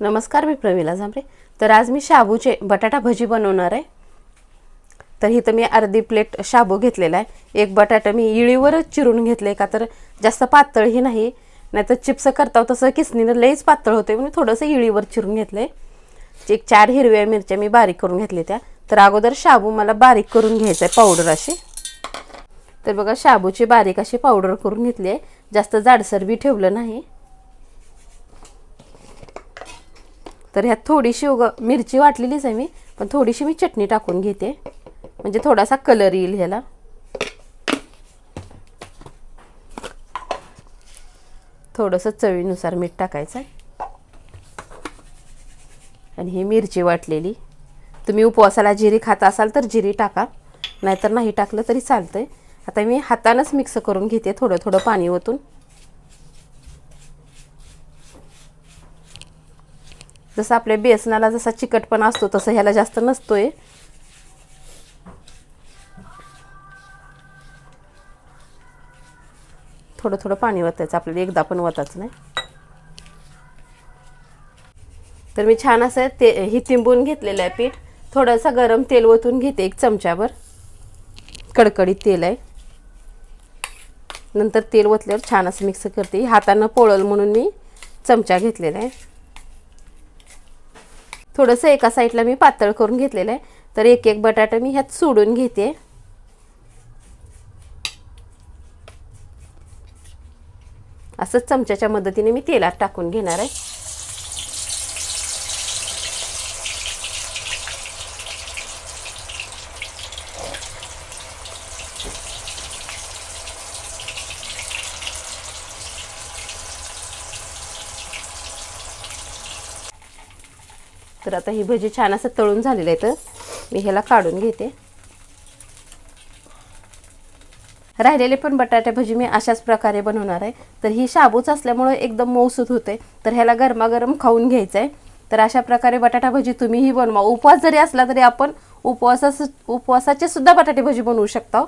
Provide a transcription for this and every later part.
नमस्कार मी प्रमिला झांबरे. तर आज मी शाबूचे बटाटा भजी बनवणार आहे. तर इथं मी अर्धी प्लेट शाबू घेतलेला आहे. एक बटाटा मी इळीवरच चिरून घेतले का तर जास्त पातळही नाही. नाहीतर चिप्स करता तसं किसनीनं लईच पातळ होते मी थोडंसं इळीवर चिरून घेतले एक चार हिरव्या मिरच्या मी बारीक करून घेतल्या त्या. तर अगोदर शाबू मला बारीक करून घ्यायचं आहे पावडर अशी. तर बघा शाबूची बारीक अशी पावडर करून घेतली आहे. जास्त जाडसर बी ठेवलं नाही. तर ह्यात थोडीशी उग मिरची वाटलेलीच आहे मी पण थोडीशी मी चटणी टाकून घेते. म्हणजे थोडासा कलर येईल ह्याला. थोडंसं चवीनुसार मीठ टाकायचं. आहे आणि ही मिरची वाटलेली. तुम्ही उपवासाला जिरी खात असाल तर जिरी टाका नाहीतर नाही टाकलं तरी चालतं आहे आता मी हातानंच मिक्स करून घेते थोडं थोडं पाणी ओतून. जसं आपल्या बेसनाला जसा चिकटपणा असतो तसं ह्याला जास्त नसतोय. थोडं थोडं पाणी वतायचं आपल्याला एकदा पण ओताच नाही. तर मी छान असं ते ही तिंबून घेतलेलं आहे पीठ. थोडंसं गरम तेल ओतून घेते एक चमच्यावर कडकडीत तेल आहे. नंतर तेल ओतल्यावर छान असं मिक्स करते. हातानं पोळल म्हणून मी चमचा घेतलेला आहे. थोडंसं एका साईडला मी पातळ करून घेतलेलं आहे. तर एक एक बटाटा मी ह्यात सोडून घेते. असंच चमच्याच्या मदतीने मी तेलात टाकून घेणार आहे. तर आता ही भजी छान असं तळून झालेलं आहे तर मी ह्याला काढून घेते. राहिलेले पण बटाटे भजी मी अशाच प्रकारे बनवणार आहे. तर ही शाबूच असल्यामुळं एकदम मऊसूत होते. तर ह्याला गरमागरम खाऊन घ्यायचं आहे तर अशा प्रकारे बटाटा भजी तुम्हीही बनवा. उपवास जरी असला तरी आपण उपवासास उपवासाचे सुद्धा बटाटे भजी बनवू शकता.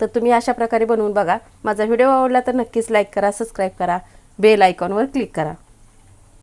तर तुम्ही अशा प्रकारे बनवून बघा. माझा व्हिडिओ आवडला तर नक्कीच लाईक करा सबस्क्राईब करा. बेल आयकॉनवर क्लिक करा.